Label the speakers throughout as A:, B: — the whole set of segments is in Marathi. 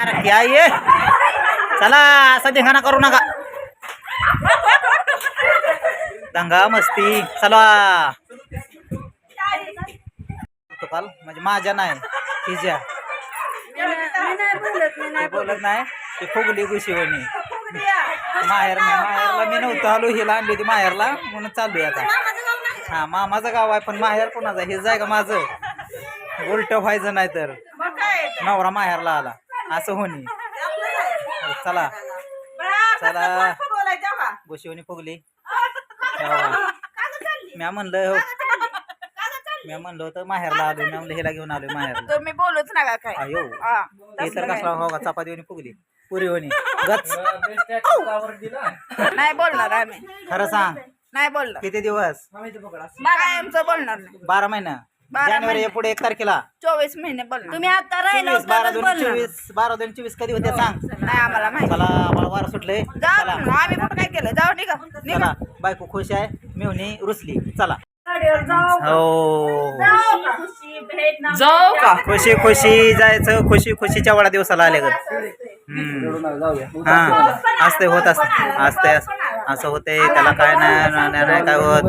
A: अरे क्या ये चला असा धिंगाणा करू नका. दंगा मस्ती. चला. म्हणजे माझ्या नाही तिच्या. बोलत नाही ते फुगली गुशिवणी माहेर नाही माहेरला मी नव्हतं आलो हिला आणली होती माहेरला म्हणून चालू आता. हा मामाचं गाव आहे पण माहेर कोणाचं हे जाय का माझं? उलट व्हायचं नाही तर नवरा माहेरला आला. असं होणी चला. चला. गोशिवणी फुगली. मी म्हणलं हो. मी म्हणलं होतं माहेरला आलो मी म्हणलं हिला घेऊन आलोय माहेरला.
B: तुम्ही बोलूच नका काय.
A: अयो
B: हा.
A: हे तर कसला हो का चपाती फुगली. पुरी होणी. गच.
B: नाही बोलणार आम्ही.
A: खरं सांग.
B: नाही बोलणार.
A: किती दिवस?
B: कायमचं बोलणार नाही.
A: बारा महिना.
B: बारा
A: जानेवारी
B: महिने.
A: पुढे एक तारखेला.
B: चोवीस महिने बोलणार
C: तुम्ही आता राहिला
A: चोवीस बारा दोन
C: बोलणार
A: चोवीस बारा दोन चोवीस कधी होते सांग.
B: नाही आम्हाला माहिती.
A: चला मला वार सुटले
B: जा
A: चला.
B: म्हणून. आम्ही कुठं काय केलं? जाऊ निघा. निघा.
A: चला बायको खुश आहे मेवणी रुसली. चला. हो.
B: जाऊ का?
A: खुशी खुशी जायचं. खुशी खुशीच्या वाढा दिवसाला आले ग हा. असते होत असते असते असं होते त्याला काय नाही नाही नाही काय होत.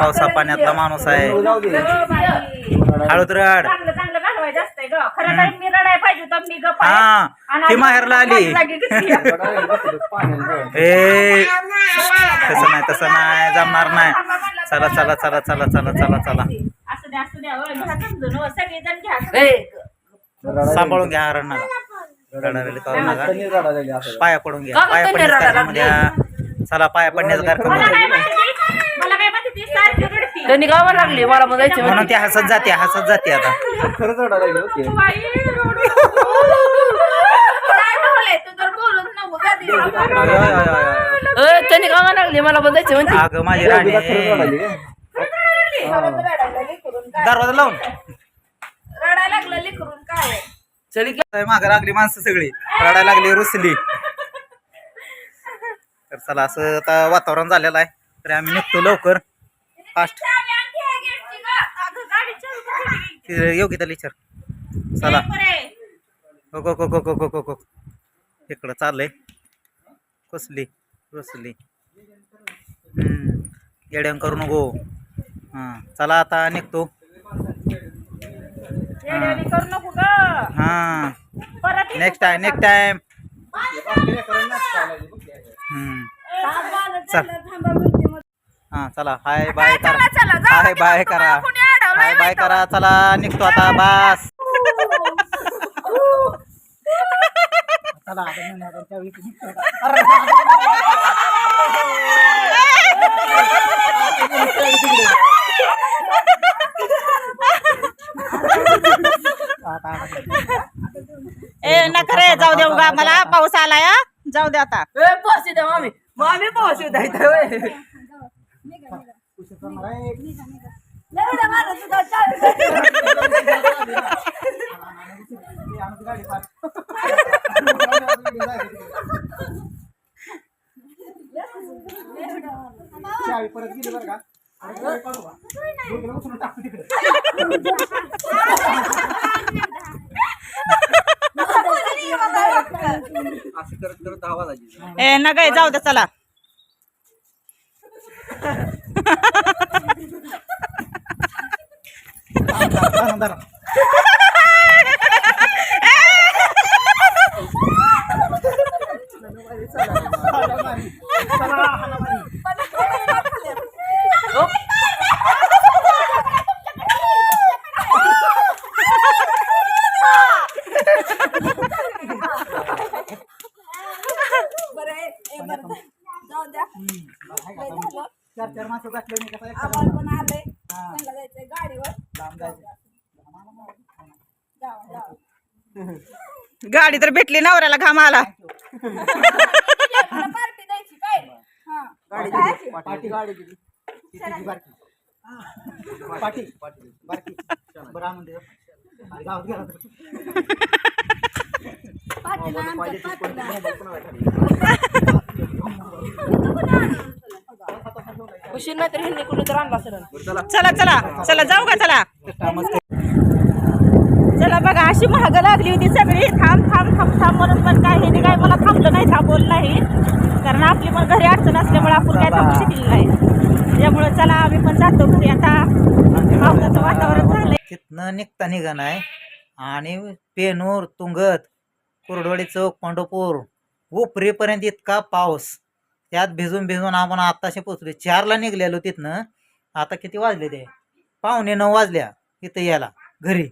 A: पावसा पाण्यातला माणूस आहे. हळद रड
C: चांगलं चांगलं घालवायचं असतंय ग. खरं तर मी रडाय पाहिजे होतं मी गप आहे.
A: हा ती माहेरला आली. ए तसं नाही तसं नाही जमणार नाही. चला चला चला चला चला चला चला.
C: घ्या हो, घ्या
A: सांभाळून घ्या करू नका. पाया पडून घ्या. पाया कार्यक्रम द्या चला पाया पडण्याचा कार्यक्रम
C: मला
A: द्या.
C: काय माहिती मला काय माहिती ती सारखी रडती.
B: त्यांनी गावा लागली मला बघायची
A: म्हणून ती हसत जाते हसत जाते आता.
C: बाई, रडू.
B: काय बोलले तू तर बोलूच नको जा तिकडं.
A: अय, अय, अय, अय, अय.
B: त्यांनी गावा लागली मला बघायची म्हणते.
A: अगं माझी राणी.
B: परत रडायला लेकरून काय?
A: दरवाजा लावून.
B: रडायला लागलं लेकरून काय
A: चली माग लागली माणसं सगळी. रडायला लागली रुसली. तर चला असं आता वातावरण झालेलं आहे. तर आम्ही निघतो लवकर. फास्ट? योग्य त्याला विचार. चला. हो हो हो हो हो हो हो. इकडं चाललंय. कसली? रुसली हम्म. येड्यान करू नको. हां चला आता निघतो. हां. नेक्स्ट टाइम नेक्स्ट टाइम चल. हां चला. हाय बाय
B: चला,
A: करा. हाय बाय करा. हाय बाय करा. चला निघतो आता. बास. चला
C: ए नका रे जाऊ देऊ. गा मला पाऊस आलाय. जाऊ दे आता
B: पोहोचू द्या मामी मामी पोहोचू द्या इथं होय.
A: चावी परत गेली बरं का काढू उचलून टाकतो तिकडे. असं करत करत आवाज आली.
C: ए नका जाऊ दे चला
B: बरं आहे, ए, बरं आहे. जाऊ द्या
A: नाही
B: पण त्यांना जायचंय गाडीवर.
A: लांब.
B: जाऊ जाऊ
C: गाडी तर भेटली नवऱ्याला घाम आला
B: पार्टी द्यायची काय? हा.
A: गाडी दिली. पाटी गाडी दिली. ती तुझी बारकी. हा. पाटी पाटी बारकी. बरं आणून दे अरे गावात गेला तर.
B: पार्टीला
A: मोबाईल
B: आमच्या
A: पाहिजे
B: उशीर नाही तर ह्यांनी तर आणला
A: बरं, चला.
C: चला चला. जाऊ का चला. चला बघा अशी महाग लागली होती सगळी. थांब थांब थांब थांब म्हणून पण काय हे काय मला थांबलं नाही थांबवलं नाही. कारण आपली पण घरी अडचण असल्यामुळे आपण काय थांबू शकलेलं नाही. त्यामुळे चला आम्ही पण जातो घरी. आता पावसाचं वातावरण झालंय.
A: तिथनं निघता निघण आहे. आणि पेनूर तुंगत कुरडवाडी चौक पंढरपूर उपरीपर्यंत इतका पाऊस. त्यात भिजून भिजून आपण आत्ताशी पोचलो चारला निघलेलो तिथनं. आता किती वाजले ते? पावणे नऊ वाजल्या इथं यायला घरी.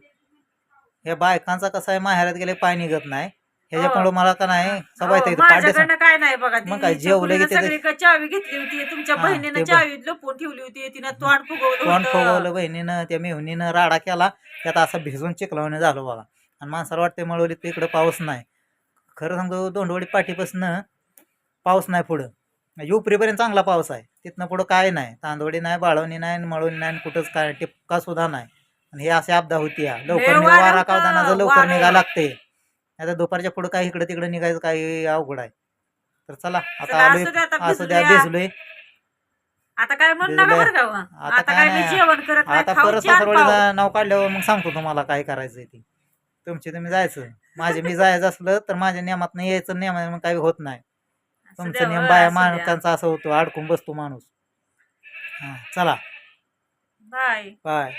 A: या बायकांचा कसं आहे माहेरात गेले पाय निघत नाही. ह्याच्यामुळे मला का नाही सबाय
D: माझ्याकडनं काय नाही बघा
A: मग काय, जेवलं
D: चावी घेतली होती. तुमच्या बहिणीनं. चावी लपवून ठेवली होती. तिनं तोंड फुगवलं
A: तोंड. फुगवलं बहिणीनं त्या मेहुणीनं राडा केला. त्यात असं भिजून चिकलावणे झालं बघा. आणि माणसाला वाटते मळवली तर इकडं पाऊस नाही. खरं सांगतो दोंडवडी पाठीपासनं पाऊस नाही पुढं. युपरीपर्यंत चांगला पाऊस आहे. तिथनं पुढं काय नाही. तांदवडी नाही बाळवणी नाही मळवणी नाही कुठंच काय टिपका सुद्धा नाही. आणि हे असे अपदा होती या लवकर
D: वारं
A: कावदानाचं लवकर. निघा लागते. आता दुपारच्या पुढं काय इकडं तिकडं निघायचं काही अवघड आहे. तर चला आता आलोय.
D: असू द्या.
A: भिजलोय.
D: आता काय हो.
A: आता काय नाही. आता परत. सासरवाडीचं नाव काढल्यावर मग सांगतो तुम्हाला काय करायचंय ते. तुमचे तुम्ही जायचं. माझे मी जायचं असलं तर माझ्या नियमात नाही यायचं नियमाने मग काही होत नाही. तुमचा
D: हो,
A: बाया. माणसांचा असं होतो अडकून बसतो माणूस. हा चला.
D: बाय.
A: बाय.